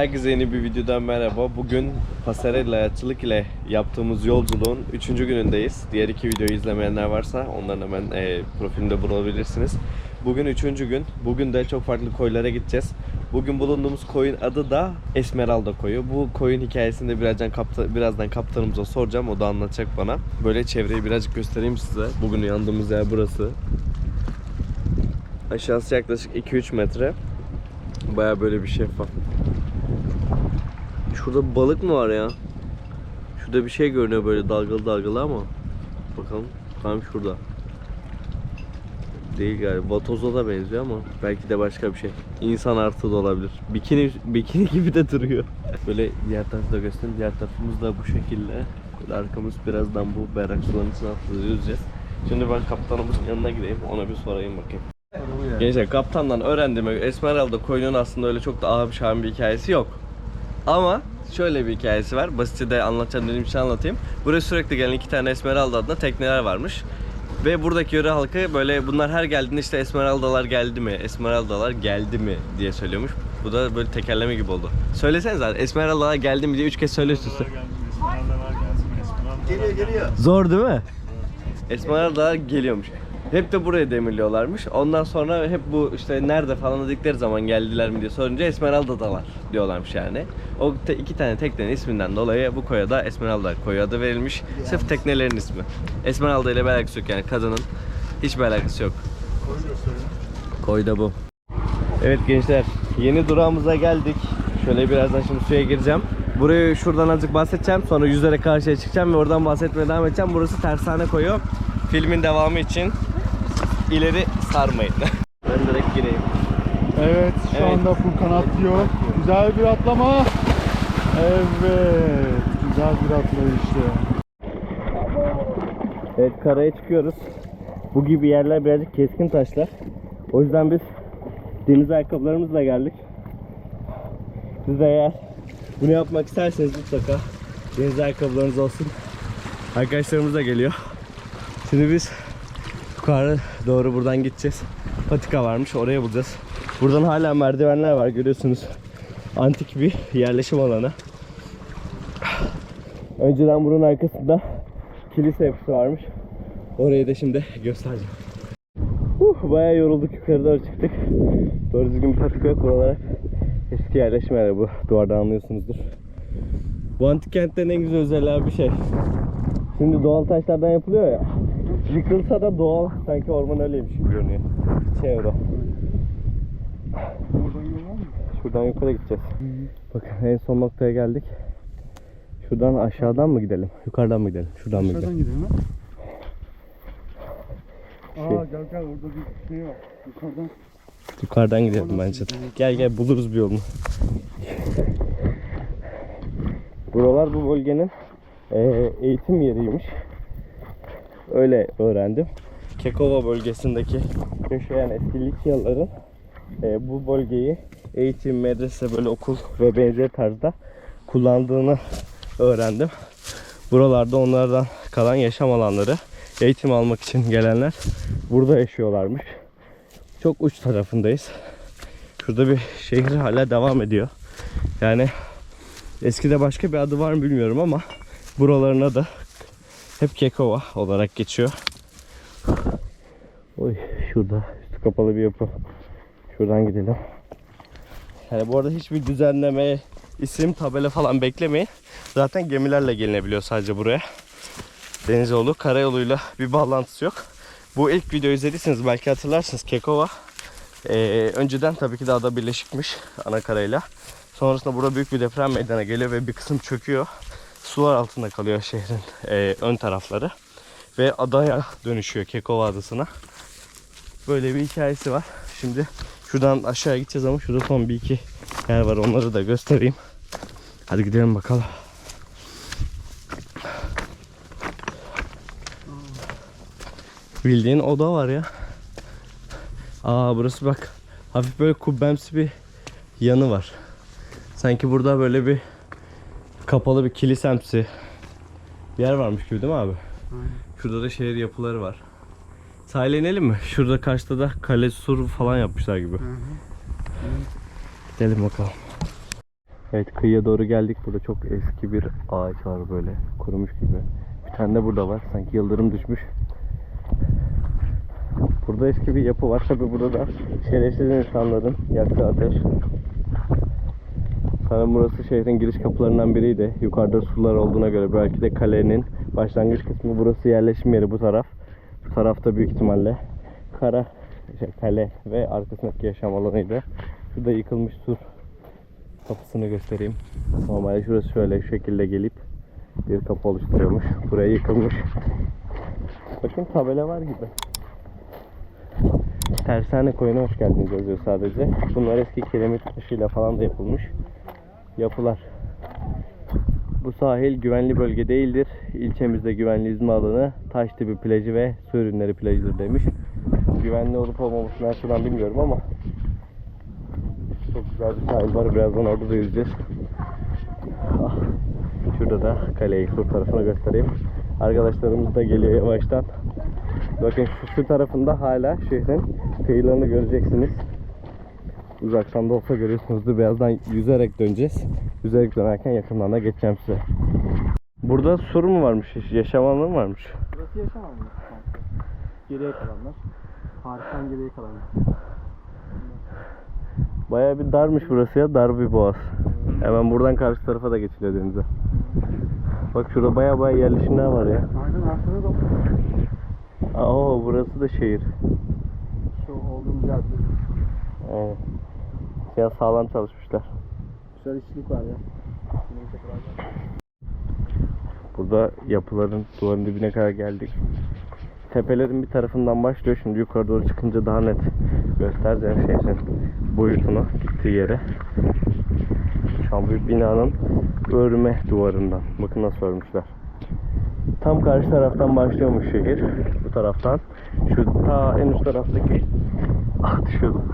Herkese yeni bir videodan merhaba. Bugün Pasarella Açılık ile yaptığımız yolculuğun 3. günündeyiz. Diğer iki videoyu izlemeyenler varsa onların hemen e, profilimde bulabilirsiniz. Bugün 3. gün. Bugün de çok farklı koylara gideceğiz. Bugün bulunduğumuz koyun adı da Esmeralda koyu. Bu koyun hikayesini de birazdan, kapta, birazdan kaptanımıza soracağım. O da anlatacak bana. Böyle çevreyi birazcık göstereyim size. Bugün uyandığımız yer burası. Aşağısı yaklaşık 2-3 metre. Baya böyle bir şeffaf. Şurada balık mı var ya? Şurada bir şey görünüyor böyle dalgalı dalgalı ama. Bakalım. Tam şurada. Değil galiba. Vatoza da benziyor ama belki de başka bir şey. İnsan artı da olabilir. Bikini bikini gibi de duruyor. Böyle diğer tarafı da göstereyim. Diğer tarafımız da bu şekilde. Böyle arkamız birazdan bu berrak suların içine atlayacağız. Şimdi ben kaptanımızın yanına gideyim. Ona bir sorayım bakayım. Gençler kaptandan öğrendiğime Esmeralda koyunun aslında öyle çok da ağır bir hikayesi yok. Ama şöyle bir hikayesi var. Basitçe de anlatacağım dediğim için anlatayım. Buraya sürekli gelen iki tane Esmeralda adında tekneler varmış. Ve buradaki yöre halkı böyle bunlar her geldiğinde işte Esmeraldalar geldi mi, Esmeraldalar geldi mi diye söylüyormuş. Bu da böyle tekerleme gibi oldu. Söylesenize abi Esmeraldalar geldi mi diye üç kez üste. Geliyor geliyor. Zor değil mi? Esmeraldalar geliyormuş. Hep de buraya demirliyorlarmış. Ondan sonra hep bu işte nerede falan dedikleri zaman geldiler mi diye sorunca Esmeralda'dalar diyorlarmış yani. O te- iki tane teknenin isminden dolayı bu koya da Esmeralda koyu adı verilmiş. Sırf teknelerin ismi. Esmeralda ile bir alakası yok yani kadının hiçbir alakası yok. Koy da bu. Evet gençler yeni durağımıza geldik. Şöyle birazdan şimdi suya gireceğim. Burayı şuradan azıcık bahsedeceğim. Sonra yüzlere karşıya çıkacağım ve oradan bahsetmeye devam edeceğim. Burası tersane koyu. Filmin devamı için ileri sarmayın. ben direkt gireyim. Evet şu Evet. anda Furkan atlıyor. Güzel bir atlama. Evet. Güzel bir atlayıştı. Evet karaya çıkıyoruz. Bu gibi yerler birazcık keskin taşlar. O yüzden biz deniz ayakkabılarımızla geldik. Siz de eğer bunu yapmak isterseniz mutlaka deniz ayakkabılarınız olsun. Arkadaşlarımız da geliyor. Şimdi biz yukarı doğru buradan gideceğiz. Patika varmış oraya bulacağız. Buradan hala merdivenler var görüyorsunuz. Antik bir yerleşim alanı. Önceden bunun arkasında kilise yapısı varmış. Orayı da şimdi göstereceğim. Uh, bayağı yorulduk yukarı doğru çıktık. Doğru düzgün bir patika yok buralar. Eski yerleşim yeri bu. Duvardan anlıyorsunuzdur. Bu antik kentlerin en güzel özelliği bir şey. Şimdi doğal taşlardan yapılıyor ya. Yıkılsa da doğal sanki orman öyleymiş gibi görünüyor. Çevre. Şuradan yukarı gideceğiz. Bakın en son noktaya geldik. Şuradan aşağıdan mı gidelim? Yukarıdan mı gidelim? Şuradan mı gidelim? Aşağıdan gidelim ha. Şey- Aa gel gel orada bir şey var. Yukarıdan. Yukarıdan gidelim bence. Gel gel buluruz bir yolunu. Buralar bu bölgenin eğitim yeriymiş. Öyle öğrendim. Kekova bölgesindeki yaşayan eski Likyalıların eee, bu bölgeyi eğitim, medrese, böyle okul ve benzeri tarzda kullandığını öğrendim. Buralarda onlardan kalan yaşam alanları eğitim almak için gelenler burada yaşıyorlarmış. Çok uç tarafındayız. Şurada bir şehir hala devam ediyor. Yani eskide başka bir adı var mı bilmiyorum ama buraların adı hep Kekova olarak geçiyor. Oy şurada üstü kapalı bir yapı. Şuradan gidelim. Yani bu arada hiçbir düzenleme, isim, tabela falan beklemeyin. Zaten gemilerle gelinebiliyor sadece buraya. Deniz yolu, karayoluyla bir bağlantısı yok. Bu ilk video izlediyseniz belki hatırlarsınız Kekova. Ee, önceden tabii ki de ada birleşikmiş anakarayla. Sonrasında burada büyük bir deprem meydana geliyor ve bir kısım çöküyor. Sular altında kalıyor şehrin e, ön tarafları. Ve adaya dönüşüyor Kekova adasına. Böyle bir hikayesi var. Şimdi şuradan aşağı gideceğiz ama şurada son bir iki yer var onları da göstereyim. Hadi gidelim bakalım. Bildiğin oda var ya. Aa burası bak. Hafif böyle kubbemsi bir yanı var. Sanki burada böyle bir kapalı bir kilisemsi bir yer varmış gibi değil mi abi? Şurada da şehir yapıları var. Sahile inelim mi? Şurada karşıda da kale sur falan yapmışlar gibi. Gidelim bakalım. Evet kıyıya doğru geldik. Burada çok eski bir ağaç var böyle kurumuş gibi. Bir tane de burada var. Sanki yıldırım düşmüş. Burada eski bir yapı var. Tabi burada da şerefsiz insanların yaktığı ateş. Sanırım burası şehrin giriş kapılarından biriydi. Yukarıda sular olduğuna göre belki de kalenin başlangıç kısmı burası yerleşim yeri bu taraf. Bu tarafta büyük ihtimalle kara şey, kale ve arkasındaki yaşam alanıydı. Şurada yıkılmış sur kapısını göstereyim. Normalde şurası şöyle şu şekilde gelip bir kapı oluşturuyormuş. Buraya yıkılmış. Bakın tabela var gibi. Tersane koyuna hoş geldiniz yazıyor sadece. Bunlar eski kiremit taşıyla falan da yapılmış yapılar. Bu sahil güvenli bölge değildir. İlçemizde güvenli yüzme alanı, taş tipi plajı ve su ürünleri plajıdır demiş. Güvenli olup olmamasını açıdan bilmiyorum ama çok güzel bir sahil var. Birazdan orada da yüzeceğiz. Ah, Şurada da kaleyi sur tarafına göstereyim. Arkadaşlarımız da geliyor yavaştan. Bakın şu, şu tarafında hala şehrin kıyılarını göreceksiniz. Uzaktan da olsa görüyorsunuzdur. Birazdan yüzerek döneceğiz. Yüzerek dönerken yakından da geçeceğim size. Burada sur mu varmış? Yaşam alanı mı varmış? Burası yaşam alanı. Geriye kalanlar. Paris'ten geriye kalanlar. Bayağı bir darmış burası ya. Dar bir boğaz. Hemen buradan karşı tarafa da geçiliyor denize. Bak şurada bayağı bayağı yerleşimler var ya. Aynen arkada da Aa burası da şehir. şu olduğumuz yer. Evet. Ya sağlam çalışmışlar. Güzel işçilik var ya. Burada yapıların duvarın dibine kadar geldik. Tepelerin bir tarafından başlıyor. Şimdi yukarı doğru çıkınca daha net göstereceğim şehrin boyutunu gittiği yere. Şu an bir binanın örme duvarından. Bakın nasıl örmüşler. Tam karşı taraftan başlıyormuş şehir. Bu taraftan. Şu ta en üst taraftaki ah düşüyordum.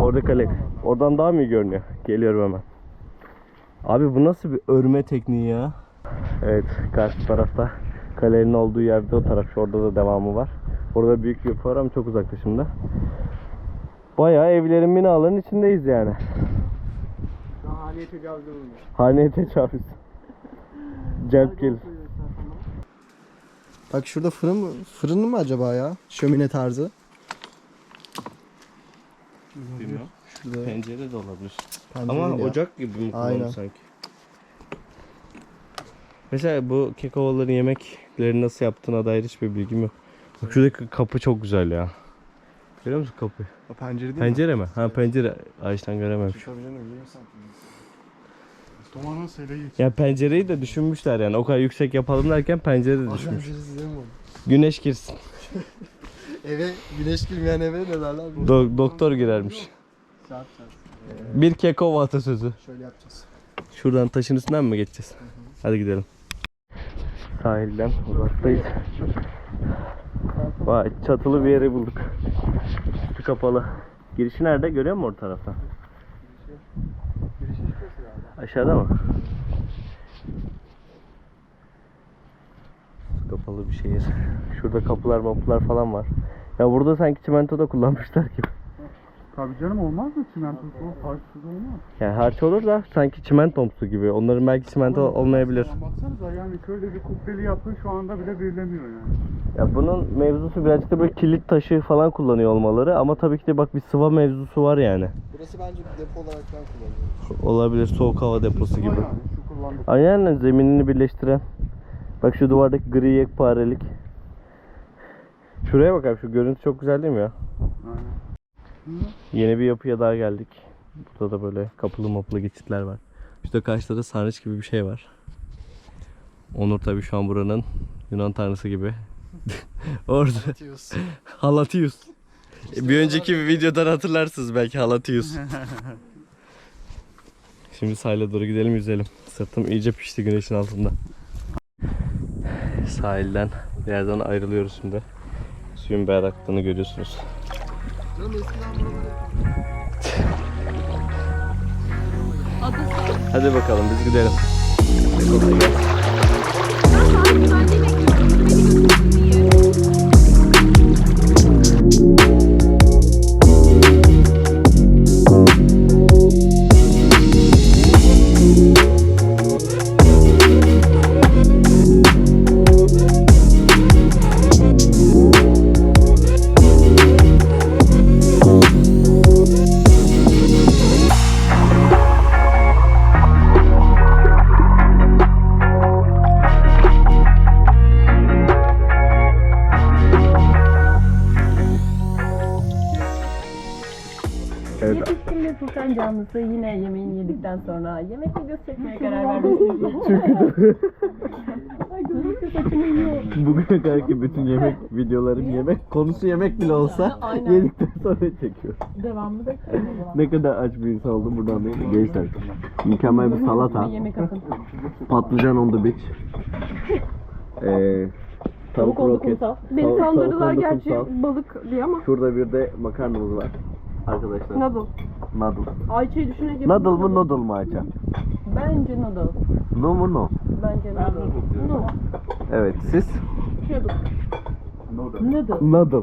Orada kale. Oradan daha mı iyi görünüyor? Geliyorum hemen. Abi bu nasıl bir örme tekniği ya? Evet karşı tarafta kalenin olduğu yerde o taraf. Orada da devamı var. Orada büyük bir yapı var ama çok uzakta şimdi. Bayağı evlerin binaların içindeyiz yani. Haliye tecavüzde bulunuyor. Haneye tecavüz. Celp gelir. Bak şurada fırın mı? Fırın mı acaba ya? Şömine tarzı. Bilmiyorum. Şurada Pencere de olabilir. pencere Ama ya. ocak gibi mi kullanmış sanki? Mesela bu kekovaların yemekleri nasıl yaptığına dair hiçbir bilgim yok. Bak şuradaki kapı çok güzel ya. Görüyor musun kapıyı? O pencere değil mi? Pencere mi? Ha pencere. Ağaçtan biliyorsan. Dumanın sele geç. Ya pencereyi de düşünmüşler yani. O kadar yüksek yapalım derken pencere de düşmüş. Güneş girsin. Eve güneş girmeyen eve ne derler? Do- doktor girermiş. Şey yapacağız. Bir kekova atasözü. Şöyle yapacağız. Şuradan taşın üstünden mi geçeceğiz? Hadi gidelim. Sahilden uzaktayız. Vay çatılı bir yeri bulduk. Üstü kapalı. Girişi nerede? Görüyor musun orta taraftan? Aşağıda mı? Kapalı bir şehir. Şurada kapılar mapılar falan var. Ya burada sanki çimento da kullanmışlar gibi. Tabii canım olmaz mı çimentosu? Taşsız olmaz. Yani harç olur da sanki çimentomsu gibi. Onların belki çimento olmayabilir. Baksanıza yani şöyle bir kubbeli yapı şu anda bile belirlemiyor yani. Ya bunun mevzusu birazcık da böyle kilit taşı falan kullanıyor olmaları ama tabii ki de bak bir sıva mevzusu var yani. Burası bence bir depo olarak falan kullanılıyor. Olabilir soğuk hava deposu gibi. Yani şu kullandık. Aynen zeminini birleştiren. Bak şu duvardaki gri yekparelik. Şuraya bak abi şu görüntü çok güzel değil mi ya? Aynen. Yeni bir yapıya daha geldik. Burada da böyle kapılı mapılı geçitler var. İşte karşıda da sarnıç gibi bir şey var. Onur tabii şu an buranın Yunan tanrısı gibi. Orada Atıyoruz. Halatius. Bir önceki bir videodan hatırlarsınız belki Halatius. Şimdi sahile doğru gidelim yüzelim. Sırtım iyice pişti güneşin altında. Sahilden bir yerden ayrılıyoruz şimdi. Suyun berraklığını görüyorsunuz. Hadi bakalım biz gidelim. Kolay gelsin. Yanlısı yine yemeğini yedikten sonra yemek videosu çekmeye karar vermiştik. Ay saçımı yiyor. Bugüne kadarki bütün yemek videolarım yemek. Konusu yemek bile olsa Aynen. yedikten sonra çekiyor. Devamlı bekliyorum o zaman. Ne kadar aç bir insan oldum buradan anlayın. Gençler. Mükemmel bir salata. Bir yemek atın. Patlıcan on the beach. Ee, tavuk Tavuk oldu roket. kumsal. Beni Tav- tavuk kandırdılar oldu gerçi kumsal. balık diye ama. Şurada bir de makarnamız var. Arkadaşlar. Noodle. Noodle. Ayça'yı düşünerek Noodle mı noodle mu Ayça? Bence noodle. No mu no? Bence noodle. No. Evet siz? Noodle. Noodle. Noodle noodle.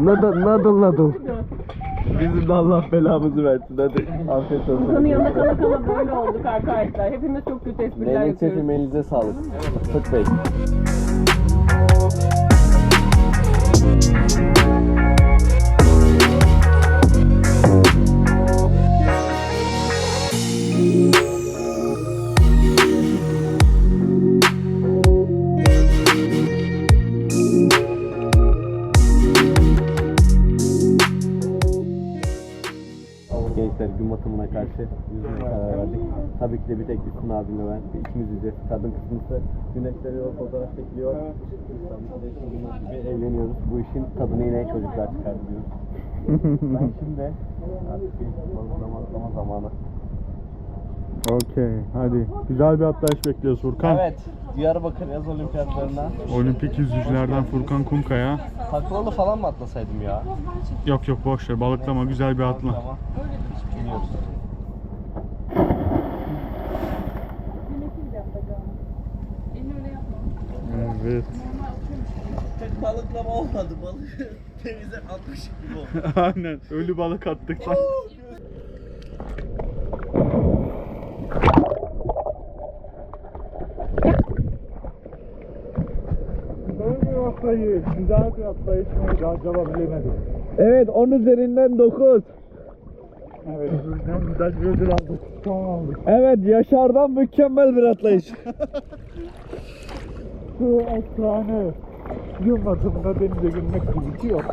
Noodle noodle noodle. Bizim de Allah belamızı versin hadi. Afiyet olsun. Buranın yanında kala kala böyle olduk arkadaşlar. Hepimiz çok kötü espriler Mehmet yapıyoruz. Şef'im elinize sağlık. Fıt Bey. Batımına karşı yüzmeye karar verdik. Tabii ki de bir tek Üstün abimle ben. İkimiz yüzeceğiz. Kadın kısmısı güneşleniyor, fotoğraf çekiliyor. Gibi eğleniyoruz. Bu işin tadını yine çocuklar çıkartıyoruz. ben şimdi artık bir balıklama zamanı. Okey hadi. Güzel bir atlayış bekliyoruz Furkan. Evet, Diyarbakır yaz olimpiyatlarına Olimpik yüzücülerden Furkan Kumkaya. taklalı falan mı atlasaydım ya? Yok yok boş ver balıklama güzel bir atla. Ama iniyoruz. Evet. Tek balıklama olmadı. Balık denize atmış gibi oldu. Aynen ölü balık attık. Atlayış, güzel bir atlayış mıydı acaba bilemedim. Evet, 10 üzerinden 9. Evet, buradan güzel bir ödül aldık. Tamam aldık. Evet, Yaşar'dan mükemmel bir atlayış. Su efsane. Batımında denize girmek gibi bir şey yok.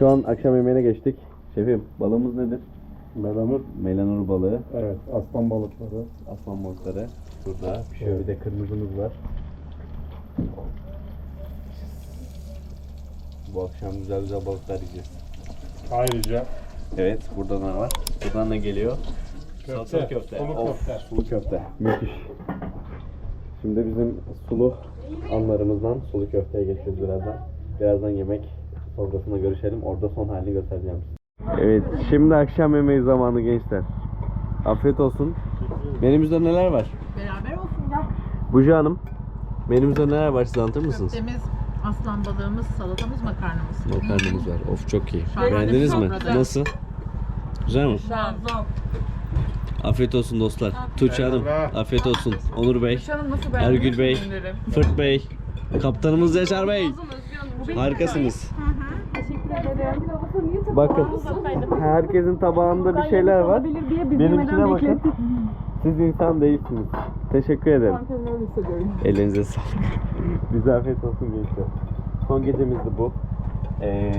Şu an akşam yemeğine geçtik. Şefim, balığımız nedir? Melanur. Melanur balığı, Evet, aslan balıkları. aslan balıkları. Burada pişiyor. Bir de kırmızımız var. Bu akşam güzel güzel balıklar yiyeceğiz. Ayrıca Evet burada ne var? Buradan ne geliyor? Köfte, Salçalı köfte. sulu Of, köfte. Sulu köfte. Müthiş. Şimdi bizim sulu anlarımızdan sulu köfteye geçiyoruz birazdan. Birazdan yemek sofrasında görüşelim. Orada son halini göstereceğim size. Evet, şimdi akşam yemeği zamanı gençler. Afiyet olsun. Menümüzde neler var? Beraber olsun ya. Bucu Hanım, menümüzde neler var siz anlatır mısınız? Köftemiz, aslan balığımız, salatamız, makarnamız. Makarnamız var. Of çok iyi. Şahane Beğendiniz mi? sofrada. Nasıl? Güzel mi? Muazzam. Afiyet olsun dostlar. Tuğçe Hanım, afiyet olsun. Onur Bey, Hanım nasıl Ergül Bey, Fırt Bey, Kaptanımız Yaşar Bey. Harikasınız. Bakın herkesin tabağında bir şeyler var. Benimkine bakın. Siz insan değilsiniz. Teşekkür ederim. Elinize sağlık. Bize afiyet olsun gençler. Son gecemizdi bu. Ee,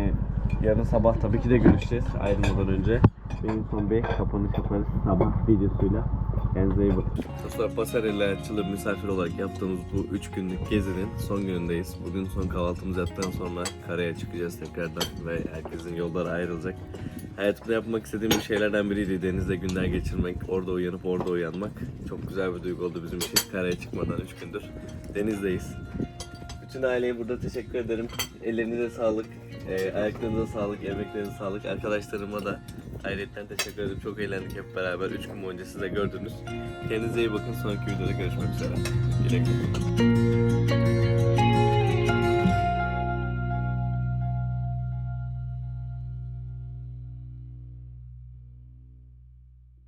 yarın sabah tabii ki de görüşeceğiz ayrılmadan önce. Benim son bir kapanış yaparız sabah videosuyla. Kendinize iyi bakın. Dostlar Pasarella Elçi'yle misafir olarak yaptığımız bu 3 günlük gezinin son günündeyiz. Bugün son kahvaltımızı yaptıktan sonra karaya çıkacağız tekrardan ve herkesin yolları ayrılacak. Hayatımda yapmak istediğim bir şeylerden biriydi denizde günler geçirmek, orada uyanıp orada uyanmak. Çok güzel bir duygu oldu bizim için. Karaya çıkmadan 3 gündür denizdeyiz. Bütün aileye burada teşekkür ederim. Ellerinize sağlık, e, ayaklarınıza sağlık, emeklerinize sağlık. Arkadaşlarıma da ayrıca teşekkür ederim. Çok eğlendik hep beraber. 3 gün boyunca siz de gördünüz. Kendinize iyi bakın. Sonraki videoda görüşmek üzere. Güle güle.